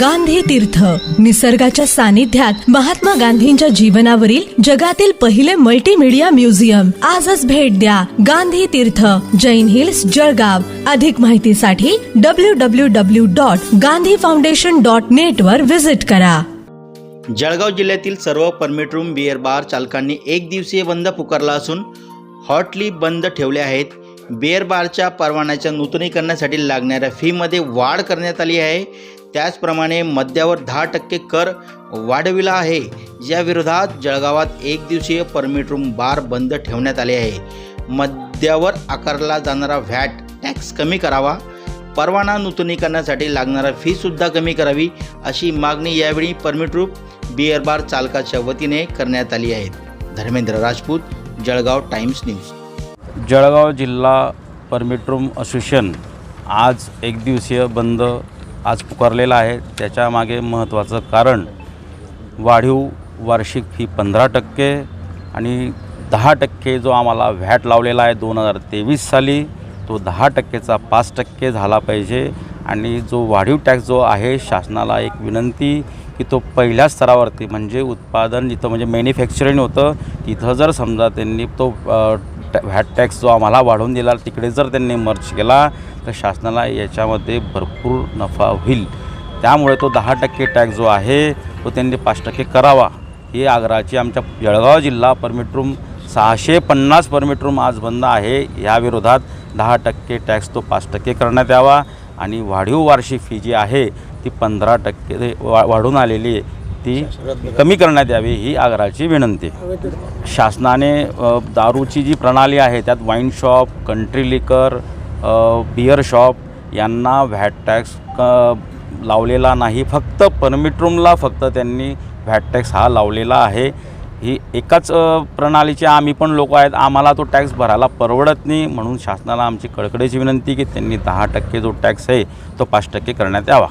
गांधी तीर्थ. निसर्गाच्या सानिध्यात महात्मा गांधींच्या जीवनावरील जगातील पहिले मल्टीमीडिया म्युझियम आजच भेट द्या गांधी तीर्थ जैन हिल्स जळगाव. अधिक माहितीसाठी W W W dot Gandhi foundation dot net वर व्हिजिट करा. जळगाव जिल्ह्यातील सर्व परमिट रूम बिअर बार चालकांनी एक दिवसीय बंद पुकारला असून हॉटली बंद ठेवले आहेत. बिअर बारच्या परवान्याच्या नूतनीकरणासाठी लागणाऱ्या फीमध्ये वाढ करण्यात आली आहे. त्याचप्रमाणे मद्यावर दहा टक्के कर वाढविला आहे. याविरोधात जळगावात एक दिवसीय परमिट रूम बार बंद ठेवण्यात आले आहे. मद्यावर आकारला जाणारा व्हॅट टॅक्स कमी करावा परवाना नूतनीकरणासाठी लागणारा फीसुद्धा कमी करावी अशी मागणी यावेळी परमिट रूप बिअर बार चालकाच्या वतीने करण्यात आली आहे. Dharmendra Rajput Jalgaon Times news. Jalgaon जिल्हा परमिट रूम असोसिएशन आज एक दिवसीय बंद आज पुकारलेला आहे. त्याच्यामागे महत्त्वाचं कारण वाढीव वार्षिक फी पंधरा टक्के आणि दहा टक्के जो आम्हाला व्हॅट लावलेला आहे दोन हजार तेवीस साली तो दहा टक्केचा पाच टक्के झाला पाहिजे. आणि जो वाढीव टॅक्स जो आहे शासनाला एक विनंती की तो पहिल्या स्तरावरती म्हणजे उत्पादन जिथं म्हणजे मॅन्युफॅक्चरिंग होतं तिथं जर समजा त्यांनी तो टॅ- व्हॅट टॅक्स जो आम्हाला वाढवून दिला तिकडे जर त्यांनी मर्च केला तर शासनाला याच्यामध्ये भरपूर नफा होईल. त्यामुळे तो दहा टक्के टॅक्स जो आहे तो त्यांनी पाच टक्के करावा. ही आग्रहाची आमच्या जळगाव जिल्हा परमिट रूम सहाशे पन्नास परमिट रूम आज बंद आहे. याविरोधात दहा टक्के टॅक्स तो पाच टक्के करण्यात यावा. आणि वाढीव वार्षिक फी जी आहे ती पंधरा टक्के वा वाढून आलेली आहे. ती कमी करण्यात यावी ही आग्रहाची विनंती. शासनाने दारूची जी प्रणाली आहे त्यात wine shop country liquor beer shop यांना व्हॅट टॅक्स लावलेला नाही. फक्त परमिट रूमला फक्त त्यांनी व्हॅट टॅक्स हा लावलेला आहे. ही एकाच प्रणालीचे आम्ही पण लोक आहेत. आम्हाला तो टॅक्स भरायला परवडत नाही म्हणून शासनाला आमची कडकडीची विनंती की त्यांनी दहा टक्के जो टॅक्स आहे तो पाच टक्के करण्यात यावा.